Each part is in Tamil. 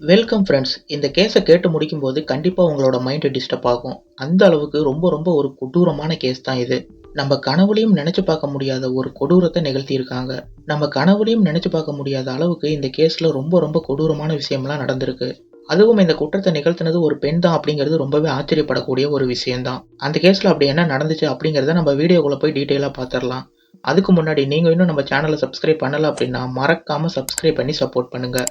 வெல்கம் ஃப்ரெண்ட்ஸ் இந்த கேஸை கேட்டு முடிக்கும்போது கண்டிப்பாக உங்களோட மைண்டு டிஸ்டர்ப் ஆகும். அந்த அளவுக்கு ரொம்ப ரொம்ப ஒரு கொடூரமான கேஸ் தான் இது. நம்ம கனவுலையும் நினைச்சு பார்க்க முடியாத ஒரு கொடூரத்தை நிகழ்த்தியிருக்காங்க. நம்ம கனவுலையும் நினைச்சு பார்க்க முடியாத அளவுக்கு இந்த கேஸில் ரொம்ப ரொம்ப கொடூரமான விஷயம்லாம் நடந்திருக்கு. அதுவும் இந்த குற்றத்தை நிகழ்த்தினது ஒரு பெண் தான் அப்படிங்கிறது ரொம்பவே ஆச்சரியப்படக்கூடிய ஒரு விஷயம்தான். அந்த கேஸில் அப்படி என்ன நடந்துச்சு அப்படிங்கிறத நம்ம வீடியோக்குள்ளே போய் டீட்டெயிலாக பார்த்துடலாம் அதுக்கு முன்னாடி நீங்கள் இன்னும் நம்ம சேனலை சப்ஸ்கிரைப் பண்ணலை அப்படின்னா மறக்காமல் சப்ஸ்கிரைப் பண்ணி சப்போர்ட் பண்ணுங்கள்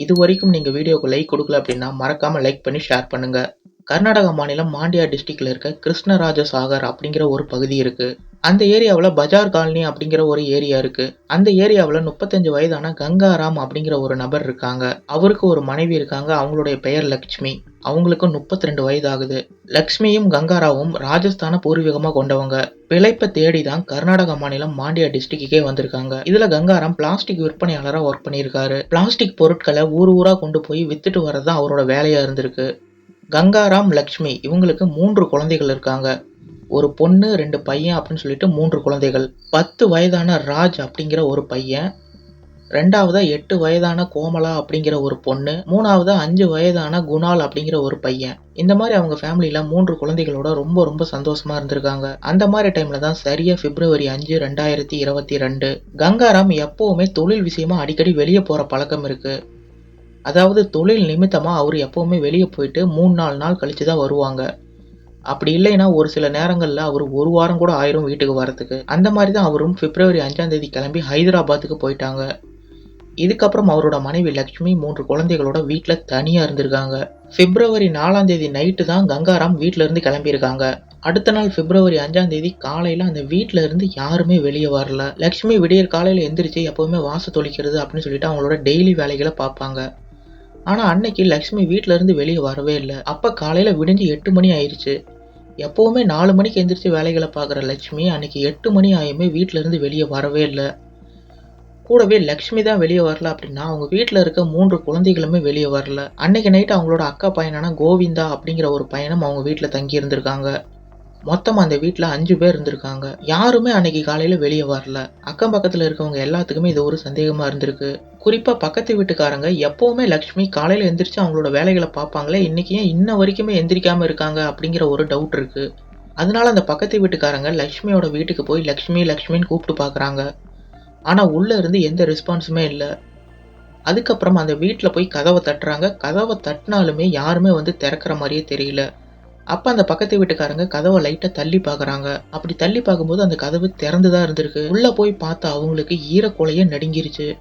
இது வரைக்கும் நீங்கள் வீடியோக்கு லைக் கொடுக்கல அப்படின்னா மறக்காமல் லைக் பண்ணி ஷேர் பண்ணுங்கள் கர்நாடகா மாநிலம் மாண்டியா டிஸ்ட்ரிக்ட்ல இருக்க கிருஷ்ணராஜ சாகர் அப்படிங்கிற ஒரு பகுதி இருக்கு. அந்த ஏரியாவில் பஜார் காலனி அப்படிங்கிற ஒரு ஏரியா இருக்கு. அந்த ஏரியாவில் முப்பத்தஞ்சு வயதான கங்காராம் அப்படிங்கிற ஒரு நபர் இருக்காங்க. அவருக்கு ஒரு மனைவி இருக்காங்க. அவங்களுடைய பெயர் லக்ஷ்மி. அவங்களுக்கு முப்பத்தி ரெண்டு வயது ஆகுது லக்ஷ்மியும் கங்காராவும் ராஜஸ்தான பூர்வீகமாக கொண்டவங்க. பிழைப்பை தேடி தான் கர்நாடகா மாநிலம் மாண்டியா டிஸ்ட்ரிக்டுக்கே வந்திருக்காங்க. இதுல கங்காராம் பிளாஸ்டிக் விற்பனையாளராக ஒர்க் பண்ணியிருக்காரு. பிளாஸ்டிக் பொருட்களை ஊர் ஊரா கொண்டு போய் வித்துட்டு வரதான் அவரோட வேலையா இருந்திருக்கு. கங்காராம் லக்ஷ்மி இவங்களுக்கு மூன்று குழந்தைகள் இருக்காங்க. ஒரு பொண்ணு ரெண்டு பையன் அப்படின்னு சொல்லிட்டு மூன்று குழந்தைகள். பத்து வயதான ராஜ் அப்படிங்கிற ஒரு பையன். ரெண்டாவதா எட்டு வயதான கோமலா அப்படிங்கிற ஒரு பொண்ணு. மூணாவதா அஞ்சு வயதான குணால் அப்படிங்கிற ஒரு பையன். இந்த மாதிரி அவங்க ஃபேமிலியில மூன்று குழந்தைகளோட ரொம்ப ரொம்ப சந்தோஷமா இருந்திருக்காங்க. அந்த மாதிரி டைம்ல தான் சரியா பிப்ரவரி அஞ்சு ரெண்டாயிரத்தி இருபத்தி ரெண்டு. கங்காராம் எப்பவுமே தொழில் விஷயமா அடிக்கடி வெளியே போற பழக்கம் இருக்கு. அதாவது தொழில் நிமித்தமாக அவர் எப்போவுமே வெளியே போயிட்டு மூணு நாலு நாள் கழித்து தான் வருவாங்க. அப்படி இல்லைன்னா ஒரு சில நேரங்களில் அவர் ஒரு வாரம் கூட ஆயிரும் வீட்டுக்கு வரத்துக்கு அந்த மாதிரி தான் அவரும் பிப்ரவரி அஞ்சாம் தேதி கிளம்பி ஹைதராபாத்துக்கு போயிட்டாங்க. இதுக்கப்புறம் அவரோட மனைவி லக்ஷ்மி மூன்று குழந்தைகளோட வீட்டில் தனியாக இருந்திருக்காங்க. பிப்ரவரி நாலாம் தேதி நைட்டு தான் கங்காராம் வீட்டிலேருந்து கிளம்பியிருக்காங்க. அடுத்த நாள் பிப்ரவரி அஞ்சாம் தேதி காலையில் அந்த வீட்டில் இருந்து யாருமே வெளியே வரல. லக்ஷ்மி விடியற் காலையில் எந்திரிச்சு எப்பவுமே வாச தொளிக்கிறது அப்படின்னு சொல்லிட்டு அவங்களோட டெய்லி வேலைகளை பார்ப்பாங்க. ஆனா அன்னைக்கு லக்ஷ்மி வீட்ல இருந்து வெளியே வரவே இல்லை. அப்ப காலையில விடிஞ்சு எட்டு மணி ஆயிடுச்சு எப்பவுமே நாலு மணிக்கு எந்திரிச்சு வேலைகளை பார்க்குற லக்ஷ்மி அன்னைக்கு எட்டு மணி ஆயுமே வீட்ல இருந்து வெளியே வரவே இல்லை. கூடவே லக்ஷ்மி தான் வெளியே வரல அப்படின்னா அவங்க வீட்டில் இருக்க மூன்று குழந்தைகளுமே வெளியே வரல. அன்னைக்கு நைட் அவங்களோட அக்கா பையனான கோவிந்தா அப்படிங்கிற ஒரு பையனும் அவங்க வீட்டில் தங்கி இருந்திருக்காங்க மொத்தம் அந்த வீட்டில் அஞ்சு பேர் இருந்திருக்காங்க. யாருமே அன்னைக்கு காலையில் வெளியே வரல. அக்கம் பக்கத்தில் இருக்கவங்க எல்லாத்துக்குமே இது ஒரு சந்தேகமாக இருந்திருக்கு. குறிப்பாக பக்கத்து வீட்டுக்காரங்க எப்போவுமே லக்ஷ்மி காலையில் எந்திரிச்சு அவங்களோட வேலைகளை பார்ப்பாங்களே இன்னைக்கு ஏன் இன்ன வரைக்குமே எந்திரிக்காமல் இருக்காங்க அப்படிங்கிற ஒரு டவுட் இருக்கு. அதனால அந்த பக்கத்து வீட்டுக்காரங்க லக்ஷ்மியோட வீட்டுக்கு போய் லக்ஷ்மி லக்ஷ்மின்னு கூப்பிட்டு பார்க்குறாங்க. ஆனால் உள்ளே இருந்து எந்த ரெஸ்பான்ஸுமே இல்லை. அதுக்கப்புறம் அந்த வீட்டில் போய் கதவை தட்டுறாங்க. கதவை தட்டினாலுமே யாருமே வந்து திறக்கிற மாதிரியே தெரியல. அப்ப அந்த பக்கத்து வீட்டுக்காரங்க கதவை லைட்டா தள்ளி பாக்குறாங்க. அப்படி தள்ளி பார்க்கும்போது அந்த கதவு திறந்துதான் இருந்திருக்கு. உள்ள போய் பார்த்தா அவங்களுக்கு ஈரக்கொலையே நடுங்கிருச்சு.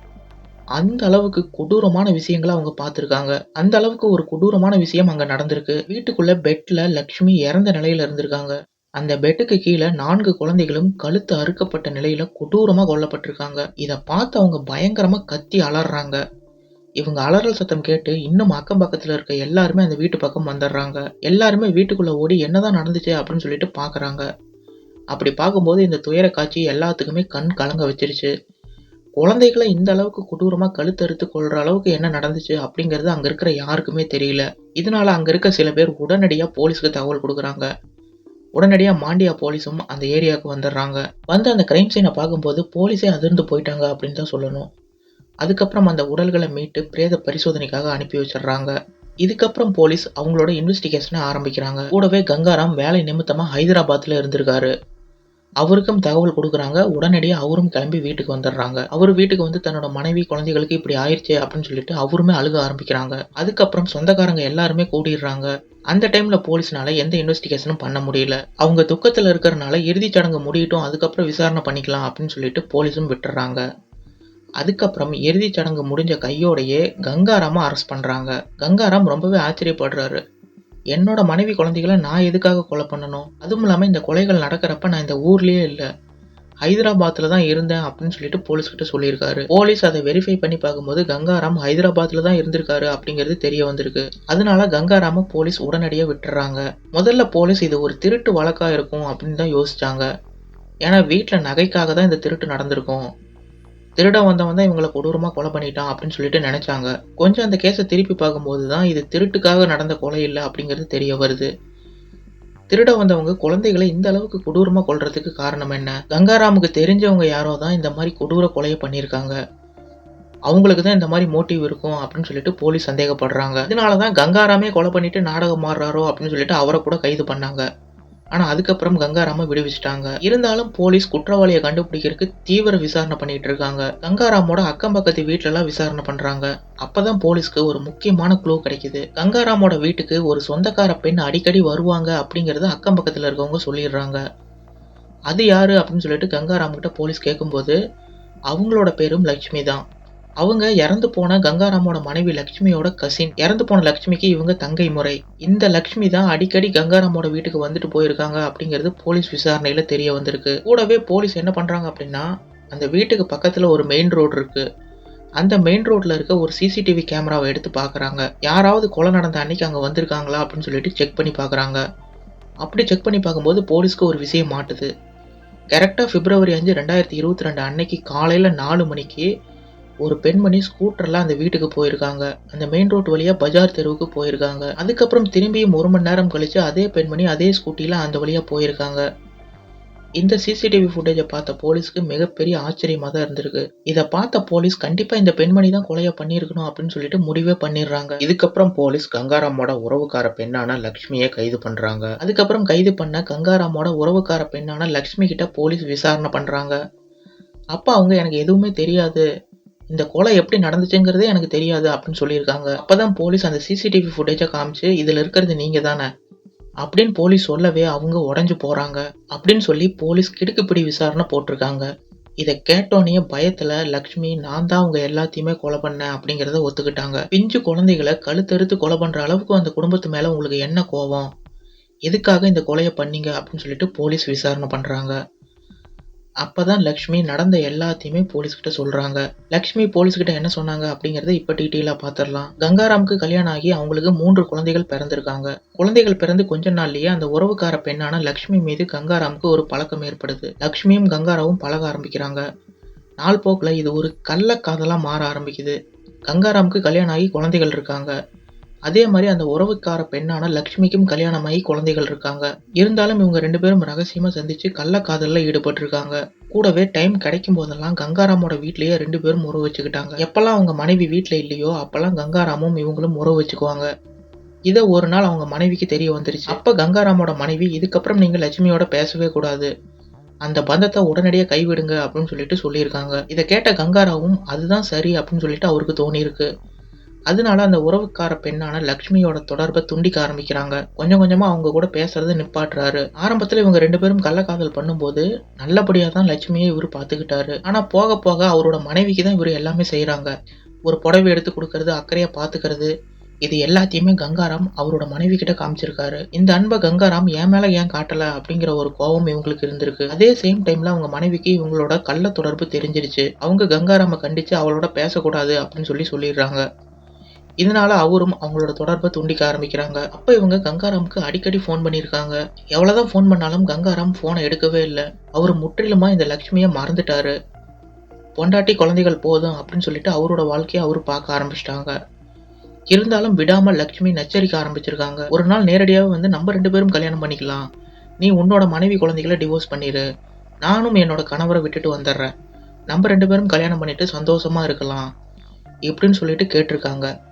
அந்த அளவுக்கு கொடூரமான விஷயங்களை அவங்க பார்த்துருக்காங்க. அந்த அளவுக்கு ஒரு கொடூரமான விஷயம் அங்க நடந்திருக்கு. வீட்டுக்குள்ள பெட்ல லக்ஷ்மி இறந்த நிலையில இருந்திருக்காங்க. அந்த பெட்டுக்கு கீழே நான்கு குழந்தைகளும் கழுத்து அறுக்கப்பட்ட நிலையில கொடூரமா கொல்லப்பட்டிருக்காங்க. இதை பார்த்து அவங்க பயங்கரமா கத்தி அலறாங்க. இவங்க அலறல் சத்தம் கேட்டு இன்னும் அக்கம் பக்கத்தில் இருக்க எல்லாருமே அந்த வீட்டு பக்கம் வந்துடுறாங்க. எல்லாருமே வீட்டுக்குள்ளே ஓடி என்னதான் நடந்துச்சு அப்படின்னு சொல்லிட்டு பார்க்குறாங்க அப்படி பார்க்கும்போது இந்த துயர காட்சி எல்லாத்துக்குமே கண் கலங்க வச்சிருச்சு. குழந்தைகளை இந்த அளவுக்கு கொடூரமாக கழுத்தறுத்து கொள்ற அளவுக்கு என்ன நடந்துச்சு அப்படிங்கிறது அங்கே இருக்கிற யாருக்குமே தெரியல. இதனால அங்கே இருக்க சில பேர் உடனடியாக போலீஸுக்கு தகவல் கொடுக்குறாங்க. உடனடியாக மாண்டியா போலீஸும் அந்த ஏரியாவுக்கு வந்துடுறாங்க. வந்து அந்த கிரைம் சீனை பார்க்கும்போது போலீஸே அதிர்ந்து போயிட்டாங்க அப்படின்னு தான் சொல்லணும். அதுக்கப்புறம் அந்த உடல்களை மீட்டு பிரேத பரிசோதனைக்காக அனுப்பி வச்சிடுறாங்க. இதுக்கப்புறம் போலீஸ் அவங்களோட இன்வெஸ்டிகேஷனை ஆரம்பிக்கிறாங்க. கூடவே கங்காராம் வேலை நிமித்தமாக ஹைதராபாத்தில் இருந்திருக்காரு. அவருக்கும் தகவல் கொடுக்குறாங்க. உடனடியாக அவரும் கிளம்பி வீட்டுக்கு வந்துடுறாங்க. அவர் வீட்டுக்கு வந்து தன்னோட மனைவி குழந்தைகளுக்கு இப்படி ஆயிடுச்சு அப்படின்னு சொல்லிட்டு அவருமே அழுக ஆரம்பிக்கிறாங்க. அதுக்கப்புறம் சொந்தக்காரங்க எல்லாருமே கூடிடுறாங்க. அந்த டைம்ல போலீஸ்னால எந்த இன்வெஸ்டிகேஷனும் பண்ண முடியல. அவங்க துக்கத்தில் இருக்கிறனால இறுதிச் சடங்கு முடியட்டும் அதுக்கப்புறம் விசாரணை பண்ணிக்கலாம் அப்படின்னு சொல்லிட்டு போலீஸும் விட்டுறாங்க அதுக்கப்புறம் இறுதிச் சடங்கு முடிஞ்ச கையோடையே கங்காராமை அரெஸ்ட் பண்ணுறாங்க கங்காராம் ரொம்பவே ஆச்சரியப்படுறாரு. என்னோட மனைவி குழந்தைகளை நான் எதுக்காக கொலை பண்ணணும்? அதுவும் இல்லாமல் இந்த கொலைகள் நடக்கிறப்ப நான் இந்த ஊர்லேயே இல்லை. ஹைதராபாத்தில் தான் இருந்தேன் அப்படின்னு சொல்லிட்டு போலீஸ் கிட்ட சொல்லியிருக்காரு. போலீஸ் அதை வெரிஃபை பண்ணி பார்க்கும்போது கங்காராம் ஹைதராபாத்தில் தான் இருந்திருக்காரு அப்படிங்கிறது தெரிய வந்திருக்கு. அதனால கங்காராம போலீஸ் உடனடியாக விட்டுறாங்க. முதல்ல போலீஸ் இது ஒரு திருட்டு வழக்காக இருக்கும் அப்படின்னு தான் யோசிச்சாங்க. ஏன்னா வீட்டில் நகைக்காக தான் இந்த திருட்டு நடந்திருக்கும். திருட வந்தவன் தான் இவங்களை கொடூரமாக கொலை பண்ணிட்டான் அப்படின்னு சொல்லிட்டு நினைச்சாங்க. கொஞ்சம் அந்த கேஸை திருப்பி பார்க்கும்போது தான் இது திருட்டுக்காக நடந்த கொலை இல்லை அப்படிங்கிறது தெரிய வருது. திருட வந்தவங்க குழந்தைகளை இந்த அளவுக்கு கொடூரமாக கொள்றதுக்கு காரணம் என்ன? கங்காராமுக்கு தெரிஞ்சவங்க யாரோ தான் இந்த மாதிரி கொடூர கொலையை பண்ணியிருக்காங்க. அவங்களுக்கு தான் இந்த மாதிரி மோட்டிவ் இருக்கும் அப்படின்னு சொல்லிட்டு போலீஸ் சந்தேகப்படுறாங்க. இதனால தான் கங்காராமே கொலை பண்ணிட்டு நாடகம் மாறுறாரோ அப்படின்னு சொல்லிட்டு அவரை கூட கைது பண்ணாங்க. ஆனால் அதுக்கப்புறம் கங்காராம விடுவிச்சிட்டாங்க. இருந்தாலும் போலீஸ் குற்றவாளியை கண்டுபிடிக்கிறதுக்கு தீவிர விசாரணை பண்ணிட்டு இருக்காங்க. கங்காராமோட அக்கம் பக்கத்து வீட்டிலலாம் விசாரணை பண்றாங்க. அப்பதான் போலீஸ்க்கு ஒரு முக்கியமான க்ளூ கிடைக்குது. கங்காராமோட வீட்டுக்கு ஒரு சொந்தக்கார பெண் அடிக்கடி வருவாங்க அப்படிங்கறத அக்கம் பக்கத்துல இருக்கவங்க சொல்லிடுறாங்க. அது யாரு அப்படின்னு சொல்லிட்டு கங்காராம் கிட்ட போலீஸ் கேட்கும்போது அவங்களோட பேரும் லட்சுமி தான். அவங்க இறந்து போன கங்காராமோட மனைவி லக்ஷ்மியோட கசின் இறந்து போன லக்ஷ்மிக்கு இவங்க தங்கை முறை. இந்த லக்ஷ்மி தான் அடிக்கடி கங்காராமோட வீட்டுக்கு வந்துட்டு போயிருக்காங்க அப்படிங்கிறது போலீஸ் விசாரணையில தெரிய வந்திருக்கு. கூடவே போலீஸ் என்ன பண்றாங்க அப்படின்னா அந்த வீட்டுக்கு பக்கத்துல ஒரு மெயின் ரோடு இருக்கு. அந்த மெயின் ரோட்ல இருக்க ஒரு சிசிடிவி கேமராவை எடுத்து பாக்குறாங்க. யாராவது கொலை நடந்த அன்னைக்கு அங்க வந்திருக்காங்களா அப்படின்னு சொல்லிட்டு செக் பண்ணி பாக்குறாங்க. அப்படி செக் பண்ணி பார்க்கும்போது போலீஸ்க்கு ஒரு விஷயம் மாட்டுது. கரெக்டாக பிப்ரவரி அஞ்சு ரெண்டாயிரத்தி இருபத்தி ரெண்டு அன்னைக்கு காலையில் நாலு மணிக்கு ஒரு பெண்மணி ஸ்கூட்டர்ல அந்த வீட்டுக்கு போயிருக்காங்க. அந்த மெயின் ரோட் வழியாக பஜார் தெருவுக்கு போயிருக்காங்க. அதுக்கப்புறம் திரும்பியும் ஒரு மணி நேரம் கழிச்சு அதே பெண்மணி அதே ஸ்கூட்டியில் அந்த வழியாக போயிருக்காங்க. இந்த சிசிடிவி ஃபுட்டேஜை பார்த்த போலீஸ்க்கு மிகப்பெரிய ஆச்சரியமாக தான் இருந்திருக்கு. இதை பார்த்த போலீஸ் கண்டிப்பாக இந்த பெண்மணி தான் கொலையை பண்ணியிருக்கணும் அப்படின்னு சொல்லிட்டு முடிவே பண்ணிடுறாங்க. இதுக்கப்புறம் போலீஸ் கங்காராமோட உறவுக்கார பெண்ணான லக்ஷ்மியை கைது பண்ணுறாங்க அதுக்கப்புறம் கைது பண்ண கங்காராமோட உறவுக்கார பெண்ணான லக்ஷ்மி கிட்ட போலீஸ் விசாரணை பண்ணுறாங்க அப்போ அவங்க எனக்கு எதுவுமே தெரியாது. இந்த கொலை எப்படி நடந்துச்சுங்கிறதே எனக்கு தெரியாது அப்படின்னு சொல்லியிருக்காங்க. அப்பதான் போலீஸ் அந்த சிசிடிவி ஃபுட்டேஜை காமிச்சு இதில் இருக்கிறது நீங்கள் தானே? அப்படின்னு போலீஸ் சொல்லவே அவங்க உடஞ்சு போகிறாங்க அப்படின்னு சொல்லி போலீஸ் கிடுக்குப்பிடி விசாரணை போட்டிருக்காங்க. இதை கேட்டோன்னே பயத்துல லக்ஷ்மி நான் தான் அவங்க எல்லாத்தையுமே கொலை பண்ணேன் அப்படிங்கிறத ஒத்துக்கிட்டாங்க. பிஞ்சு குழந்தைகளை கழுத்தெடுத்து கொலை பண்ற அளவுக்கு அந்த குடும்பத்து மேல உங்களுக்கு என்ன கோவம் எதுக்காக இந்த கொலையை பண்ணீங்க? அப்படின்னு சொல்லிட்டு போலீஸ் விசாரணை பண்றாங்க. அப்பதான் லக்ஷ்மி நடந்த எல்லாத்தையுமே போலீஸ் கிட்ட சொல்றாங்க. லக்ஷ்மி போலீஸ் கிட்ட என்ன சொன்னாங்க அப்படிங்கறத இப்ப டீட்டெயிலா பாத்திரலாம் கங்காராமுக்கு கல்யாணம் ஆகி அவங்களுக்கு மூன்று குழந்தைகள் பிறந்திருக்காங்க. குழந்தைகள் பிறந்து கொஞ்ச நாள்லயே அந்த உறவுக்கார பெண்ணான லக்ஷ்மி மீது கங்காராமுக்கு ஒரு பழக்கம் ஏற்படுது. லக்ஷ்மியும் கங்காராவும் பழக ஆரம்பிக்கிறாங்க. நாள் போக்குல இது ஒரு கள்ள காதலா மாற ஆரம்பிக்குது. கங்காராமுக்கு கல்யாணம் ஆகி குழந்தைகள் இருக்காங்க. அதே மாதிரி அந்த உறவுக்கார பெண்ணான லக்ஷ்மிக்கும் கல்யாணமாகி குழந்தைகள் இருக்காங்க. இருந்தாலும் இவங்க ரெண்டு பேரும் ரகசியமாக சந்திச்சு கள்ளக்காதலில் ஈடுபட்டிருக்காங்க. கூடவே டைம் கிடைக்கும் போதெல்லாம் கங்காராமோட வீட்லயே ரெண்டு பேரும் உறவு வச்சுக்கிட்டாங்க. எப்பெல்லாம் அவங்க மனைவி வீட்டில் இல்லையோ அப்பெல்லாம் கங்காராமும் இவங்களும் உறவு வச்சுக்குவாங்க. இதை ஒரு நாள் அவங்க மனைவிக்கு தெரிய வந்துருச்சு. அப்போ கங்காராமோட மனைவி இதுக்கப்புறம் நீங்கள் லட்சுமியோட பேசவே கூடாது. அந்த பந்தத்தை உடனடியாக கைவிடுங்க அப்படின்னு சொல்லிட்டு சொல்லியிருக்காங்க. இதை கேட்ட கங்காராவும் அதுதான் சரி அப்படின்னு சொல்லிட்டு அவருக்கு தோணியிருக்கு. அதனால அந்த உறவுக்கார பெண்ணான லக்ஷ்மியோட தொடர்பை துண்டிக்க ஆரம்பிக்கிறாங்க. கொஞ்சம் கொஞ்சமா அவங்க கூட பேசுறதை நிப்பாட்டுறாரு. ஆரம்பத்துல இவங்க ரெண்டு பேரும் கள்ளக்காதல் பண்ணும்போது நல்லபடியா தான் லட்சுமியை இவர் பாத்துக்கிட்டாரு. ஆனா போக போக அவரோட மனைவிக்கு தான் இவர் எல்லாமே செய்யறாங்க ஒரு புடவை எடுத்து கொடுக்கறது அக்கறையா பாத்துக்கிறது இது எல்லாத்தையுமே கங்காராம் அவரோட மனைவி கிட்ட காமிச்சிருக்காரு. இந்த அன்பை கங்காராம் என் மேல ஏன் காட்டல அப்படிங்கிற ஒரு கோபம் இவங்களுக்கு இருந்திருக்கு. அதே சேம் டைம்ல அவங்க மனைவிக்கு இவங்களோட கள்ள தொடர்பு தெரிஞ்சிருச்சு. அவங்க கங்காராம கண்டிச்சு அவளோட பேசக்கூடாது அப்படின்னு சொல்லி சொல்லிடுறாங்க. இதனால அவரும் அவங்களோட தொடர்பை துண்டிக்க ஆரம்பிக்கிறாங்க. அப்போ இவங்க கங்காராமுக்கு அடிக்கடி ஃபோன் பண்ணியிருக்காங்க. எவ்வளோதான் ஃபோன் பண்ணாலும் கங்காராம் ஃபோனை எடுக்கவே இல்லை. அவர் முற்றிலுமா இந்த லக்ஷ்மியை மறந்துட்டாரு. பொண்டாட்டி குழந்தைகள் போதும் அப்படின்னு சொல்லிட்டு அவரோட வாழ்க்கையை அவர் பார்க்க ஆரம்பிச்சிட்டாங்க. இருந்தாலும் விடாமல் லக்ஷ்மி நச்சரிக்க ஆரம்பிச்சிருக்காங்க. ஒரு நாள் நேரடியாகவே வந்து நம்ம ரெண்டு பேரும் கல்யாணம் பண்ணிக்கலாம். நீ உன்னோட மனைவி குழந்தைகளை டிவோர்ஸ் பண்ணிடு நானும் என்னோட கணவரை விட்டுட்டு வந்துடுறேன். நம்ம ரெண்டு பேரும் கல்யாணம் பண்ணிட்டு சந்தோஷமா இருக்கலாம். இப்படின்னு சொல்லிட்டு கேட்டிருக்காங்க.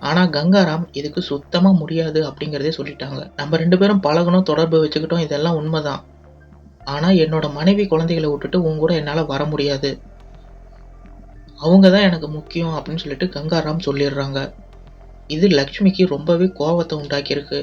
ஆனால் கங்காராம் இதுக்கு சுத்தமாக முடியாது அப்படிங்கிறதே சொல்லிட்டாங்க. நம்ம ரெண்டு பேரும் பழகணும் தொடர்பு வச்சுக்கிட்டோம் இதெல்லாம் உண்மைதான். ஆனால் என்னோட மனைவி குழந்தைகளை விட்டுட்டு உங்க கூட என்னால் வர முடியாது. அவங்க தான் எனக்கு முக்கியம் அப்படின்னு சொல்லிட்டு கங்காராம் சொல்லிடுறாங்க. இது லக்ஷ்மிக்கு ரொம்பவே கோவத்தை உண்டாக்கியிருக்கு.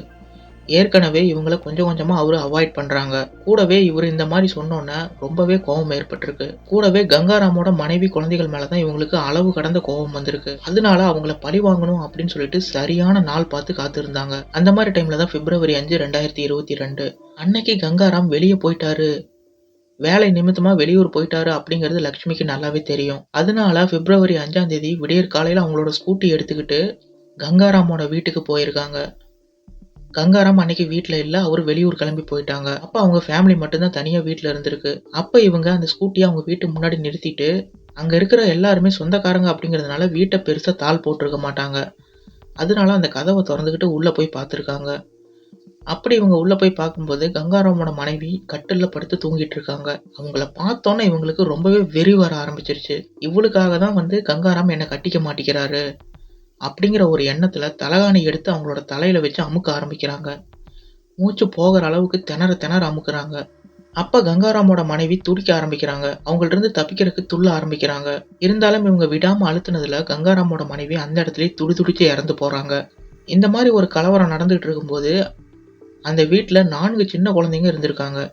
ஏற்கனவே இவங்களை கொஞ்சம் கொஞ்சமாக அவர் அவாய்ட் பண்ணுறாங்க கூடவே இவர் இந்த மாதிரி சொன்னோன்னே ரொம்பவே கோபம் ஏற்பட்டிருக்கு. கூடவே கங்காராமோட மனைவி குழந்தைகள் மேலே தான் இவங்களுக்கு அளவு கடந்த கோபம் வந்திருக்கு. அதனால அவங்கள பழி வாங்கணும் அப்படின்னு சொல்லிட்டு சரியான நாள் பார்த்து காத்திருந்தாங்க. அந்த மாதிரி டைமில் தான் பிப்ரவரி அஞ்சு ரெண்டாயிரத்தி இருபத்தி ரெண்டு. அன்னைக்கு கங்காராம் வெளியே போயிட்டாரு. வேலை நிமித்தமா வெளியூர் போயிட்டாரு அப்படிங்கிறது லக்ஷ்மிக்கு நல்லாவே தெரியும். அதனால பிப்ரவரி அஞ்சாம் தேதி விடியற் காலையில அவங்களோட ஸ்கூட்டி எடுத்துக்கிட்டு கங்காராமோட வீட்டுக்கு போயிருக்காங்க. கங்காராம் அன்னைக்கு வீட்டில் இல்லை அவர் வெளியூர் கிளம்பி போயிட்டாங்க. அப்போ அவங்க ஃபேமிலி மட்டும்தான் தனியாக வீட்டில் இருந்திருக்கு. அப்போ இவங்க அந்த ஸ்கூட்டியை அவங்க வீட்டு முன்னாடி நிறுத்திட்டு அங்கே இருக்கிற எல்லாருமே சொந்தக்காரங்க அப்படிங்கிறதுனால வீட்டை பெருசாக தாள் போட்டிருக்க மாட்டாங்க. அதனால அந்த கதவை திறந்துக்கிட்டு உள்ளே போய் பார்த்துருக்காங்க. அப்படி இவங்க உள்ளே போய் பார்க்கும்போது கங்காராமோட மனைவி கட்டில் படுத்து தூங்கிட்டு இருக்காங்க. அவங்கள பார்த்தோன்னே இவங்களுக்கு ரொம்பவே வெறி வர ஆரம்பிச்சிருச்சு. இவளுக்காக தான் வந்து கங்காராம் என்னை கட்டிக்க மாட்டேங்கிறாரு அப்படிங்கிற ஒரு எண்ணத்தில் தலகாணி எடுத்து அவங்களோட தலையில் வச்சு அமுக்க ஆரம்பிக்கிறாங்க. மூச்சு போகிற அளவுக்கு திணற திணற அமுக்குறாங்க. அப்போ கங்காராமோட மனைவி துடிக்க ஆரம்பிக்கிறாங்க. அவங்கள்ட்ட இருந்து தப்பிக்கிறதுக்கு துள்ள ஆரம்பிக்கிறாங்க. இருந்தாலும் இவங்க விடாமல் அழுத்துனதுல கங்காராமோட மனைவி அந்த இடத்துலயே துடி துடிச்சு இறந்து போகிறாங்க இந்த மாதிரி ஒரு கலவரம் நடந்துகிட்டு இருக்கும்போது அந்த வீட்டில் நான்கு சின்ன குழந்தைங்க இருந்திருக்காங்க.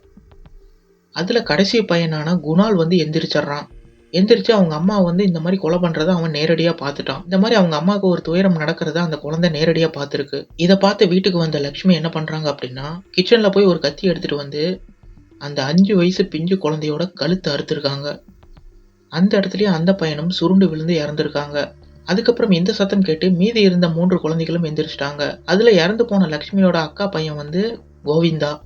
அதில் கடைசி பையனான குணால் வந்து எந்திரிச்சிட்றான். எந்திரிச்சு அவங்க அம்மா வந்து இந்த மாதிரி கொலை பண்றதை அவன் நேரடியா பார்த்துட்டான். இந்த மாதிரி அவங்க அம்மாவுக்கு ஒரு துயரம் நடக்கிறத அந்த குழந்தை நேரடியா பார்த்துருக்கு. இதை பார்த்து வீட்டுக்கு வந்த லக்ஷ்மி என்ன பண்றாங்க அப்படின்னா கிச்சன்ல போய் ஒரு கத்தி எடுத்துட்டு வந்து அந்த அஞ்சு வயசு பிஞ்சு குழந்தையோட கழுத்தை அறுத்துருக்காங்க. அந்த இடத்துலயே அந்த பையனும் சுருண்டு விழுந்து இறந்துருக்காங்க. அதுக்கப்புறம் இந்த சத்தம் கேட்டு மீதி இருந்த மூன்று குழந்தைகளும் எந்திரிச்சிட்டாங்க. அதுல இறந்து போன லக்ஷ்மியோட அக்கா பையன் வந்து கோவிந்தா.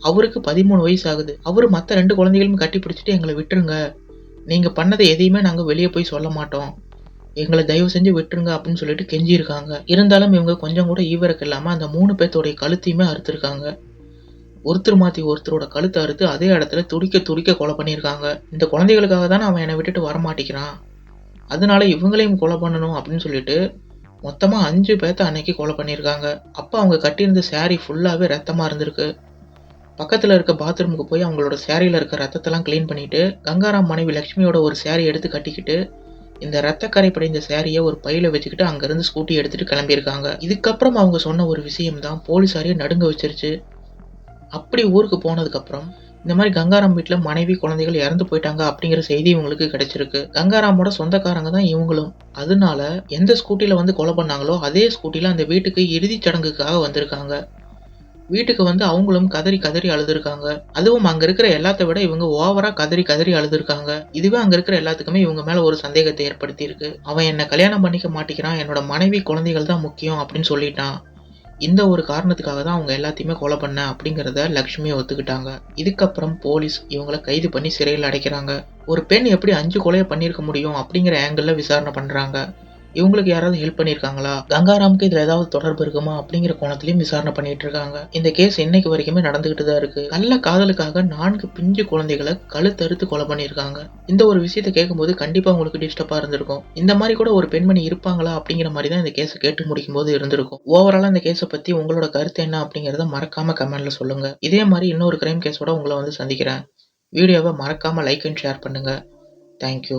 அவருக்கு பதிமூணு வயசு ஆகுது. அவரு மற்ற ரெண்டு குழந்தைகளும் கட்டி பிடிச்சிட்டு எங்களை விட்டுருங்க. நீங்கள் பண்ணதை எதையுமே நாங்கள் வெளியே போய் சொல்ல மாட்டோம். எங்களை தயவு செஞ்சு விட்டுருங்க அப்படின்னு சொல்லிட்டு கெஞ்சிருக்காங்க இருந்தாலும் இவங்க கொஞ்சம் கூட ஈவரக்கு இல்லாமல் அந்த மூணு பேர்த்தோடைய கழுத்தையுமே அறுத்துருக்காங்க. ஒருத்தர் மாற்றி ஒருத்தரோட கழுத்தை அறுத்து அதே இடத்துல துடிக்க துடிக்க கொலை பண்ணியிருக்காங்க. இந்த குழந்தைகளுக்காக தானே அவன் என்னை விட்டுட்டு வரமாட்டேங்கிறான் அதனால இவங்களையும் கொலை பண்ணணும் அப்படின்னு சொல்லிட்டு மொத்தமாக அஞ்சு பேர்த்த அன்னைக்கு கொலை பண்ணியிருக்காங்க. அப்போ அவங்க கட்டியிருந்த சேரீ ஃபுல்லாகவே ரத்தமாக இருந்திருக்கு. பக்கத்தில் இருக்க பாத்ரூமுக்கு போய் அவங்களோட சேரீயில் இருக்க ரத்தத்தெல்லாம் க்ளீன் பண்ணிவிட்டு கங்காராம் மனைவி லக்ஷ்மியோட ஒரு சேரீ எடுத்து கட்டிக்கிட்டு இந்த ரத்தக்கரை படைந்த சேரீயை ஒரு பையில வச்சுக்கிட்டு அங்கேருந்து ஸ்கூட்டி எடுத்துட்டு கிளம்பியிருக்காங்க. இதுக்கப்புறம் அவங்க சொன்ன ஒரு விஷயம் தான் போலீஸாரையே நடுங்க வச்சிருச்சு. அப்படி ஊருக்கு போனதுக்கப்புறம் இந்த மாதிரி கங்காராம் வீட்டில் மனைவி குழந்தைகள் இறந்து போயிட்டாங்க அப்படிங்கிற செய்தி இவங்களுக்கு கிடைச்சிருக்கு. கங்காராமோட சொந்தக்காரங்க தான் இவங்களும். அதனால எந்த ஸ்கூட்டியில் வந்து கொலை பண்ணாங்களோ அதே ஸ்கூட்டியில் அந்த வீட்டுக்கு இறுதிச் சடங்குக்காக வந்திருக்காங்க. வீட்டுக்கு வந்து அவங்களும் கதறி கதறி அழுதுருக்காங்க. அதுவும் அங்க இருக்கிற எல்லாத்த விட இவங்க ஓவரா கதறி கதறி அழுதுருக்காங்க. இதுவே அங்க இருக்கிற எல்லாத்துக்குமே இவங்க மேல ஒரு சந்தேகத்தை ஏற்படுத்தி இருக்கு அவன் என்ன கல்யாணம் பண்ணிக்க மாட்டேங்கிறான். என்னோட மனைவி குழந்தைகள் தான் முக்கியம் அப்படின்னு சொல்லிட்டான். இந்த ஒரு காரணத்துக்காக தான் அவங்க எல்லாத்தையுமே கொலை பண்ண அப்படிங்கிறத லக்ஷ்மி ஒத்துக்கிட்டாங்க. இதுக்கப்புறம் போலீஸ் இவங்கள கைது பண்ணி சிறையில் அடைக்கிறாங்க. ஒரு பெண் எப்படி அஞ்சு கொலையை பண்ணியிருக்க முடியும் அப்படிங்கிற ஆங்கிளில் விசாரணை பண்ணுறாங்க இவங்களுக்கு யாராவது ஹெல்ப் பண்ணியிருக்காங்களா? கங்காராமுக்கு இதுல ஏதாவது தொடர்பு இருக்குமா? அப்படிங்கிற கோணத்திலையும் விசாரணை பண்ணிட்டு இருக்காங்க. இந்த கேஸ் இன்னைக்கு வரைக்குமே நடந்துகிட்டு தான் இருக்கு. நல்ல காதலுக்காக நான்கு பிஞ்சு குழந்தைகளை கழுத்தறுத்து கொலை பண்ணியிருக்காங்க. இந்த ஒரு விஷயத்தை கேட்கும்போது கண்டிப்பா உங்களுக்கு டிஸ்டர்பா இருந்திருக்கும். இந்த மாதிரி கூட ஒரு பெண்மணி இருப்பாங்களா? அப்படிங்கிற மாதிரி தான் இந்த கேஸை கேட்டு முடிக்கும் போது இருந்திருக்கும் ஓவராலா இந்த கேஸை பத்தி உங்களோட கருத்து என்ன? அப்படிங்கறத மறக்காம கமெண்ட்ல சொல்லுங்க. இதே மாதிரி இன்னொரு கிரைம் கேஸோட உங்களை வந்து சந்திக்கிறேன். வீடியோவை மறக்காம லைக் அண்ட் ஷேர் பண்ணுங்க. Thank you